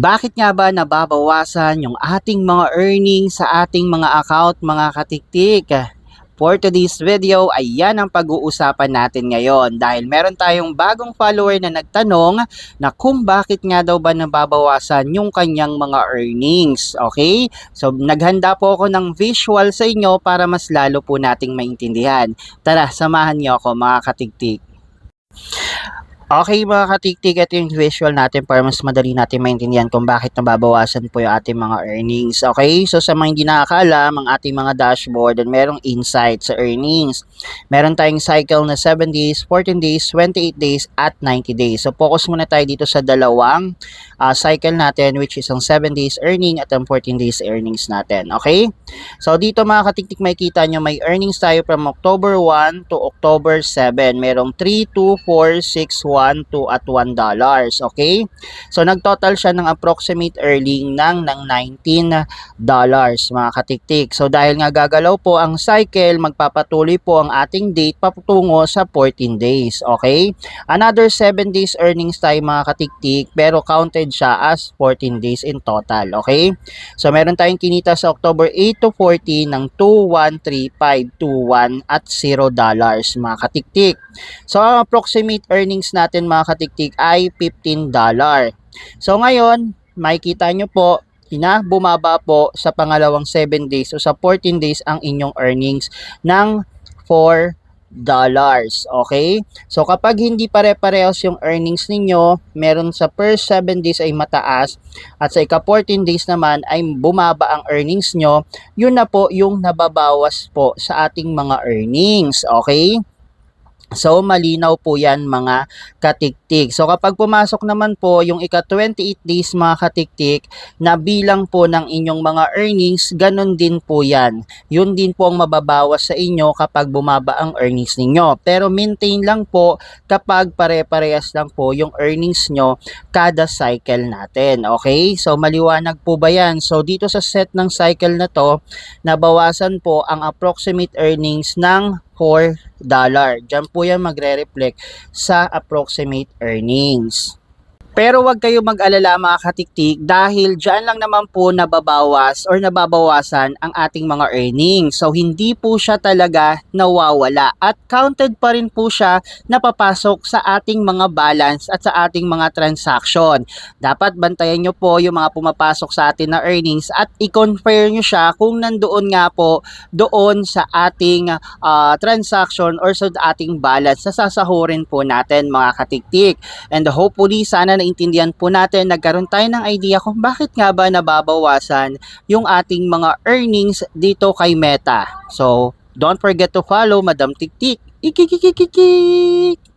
Bakit nga ba nababawasan yung ating mga earnings sa ating mga account mga katiktik? For today's video ay yan ang pag-uusapan natin ngayon dahil meron tayong bagong follower na nagtanong na kung bakit nga daw ba nababawasan yung kanyang mga earnings. Okay? So naghanda po ako ng visual sa inyo para mas lalo po nating maintindihan. Tara, samahan niyo ako mga katiktik. Okay mga katiktik, ito yung visual natin para mas madali natin maintindihan kung bakit nababawasan po yung ating mga earnings. Okay, so sa mga hindi nakakaalam, ang ating mga dashboard, and merong insight sa earnings. Meron tayong cycle na 7 days, 14 days, 28 days, at 90 days. So focus muna tayo dito sa dalawang uh, cycle natin which is ang 7 days earning at ang 14 days earnings natin. Okay, so dito mga katiktik makikita nyo may earnings tayo from October 1 to October 7. Merong 3, 2, 4, 6, 1, 2 at 1 dollars. Okay? So nagtotal siya ng approximate earning ng ng 19 dollars mga katiktik. So dahil nga gagalaw po ang cycle, magpapatuloy po ang ating date patungo sa 14 days. Okay? Another 7 days earnings tayo mga katiktik pero counted siya as 14 days in total. Okay? So meron tayong kinita sa October 8 to 14 ng 213521 at 0 dollars mga katiktik. So approximate earnings natin mga katiktik ay 15 dollar. So ngayon, makikita nyo po na bumaba po sa pangalawang 7 days o sa 14 days ang inyong earnings ng 4 dollars. Okay? So kapag hindi pare-parehas yung earnings ninyo, meron sa first 7 days ay mataas at sa ika 14 days naman ay bumaba ang earnings nyo, yun na po yung nababawas po sa ating mga earnings. Okay? So, malinaw po yan mga katiktik. So, kapag pumasok naman po yung ika-28 days mga katiktik na bilang po ng inyong mga earnings, ganun din po yan. Yun din po ang mababawas sa inyo kapag bumaba ang earnings ninyo. Pero maintain lang po kapag pare-parehas lang po yung earnings nyo kada cycle natin. Okay? So, maliwanag po ba yan? So, dito sa set ng cycle na to, nabawasan po ang approximate earnings ng 4 dollar. Diyan po yan magre-reflect sa approximate earnings. Pero wag kayo mag-alala mga katiktik dahil dyan lang naman po nababawas or nababawasan ang ating mga earnings. So hindi po siya talaga nawawala at counted pa rin po siya napapasok sa ating mga balance at sa ating mga transaction. Dapat bantayan nyo po yung mga pumapasok sa atin na earnings at i-compare nyo siya kung nandoon nga po doon sa ating uh, transaction or sa ating balance na sasahurin po natin mga katiktik. And hopefully sana naintindihan po natin, nagkaroon tayo ng idea kung bakit nga ba nababawasan yung ating mga earnings dito kay Meta. So, don't forget to follow Madam Tiktik. Ikikikikikik!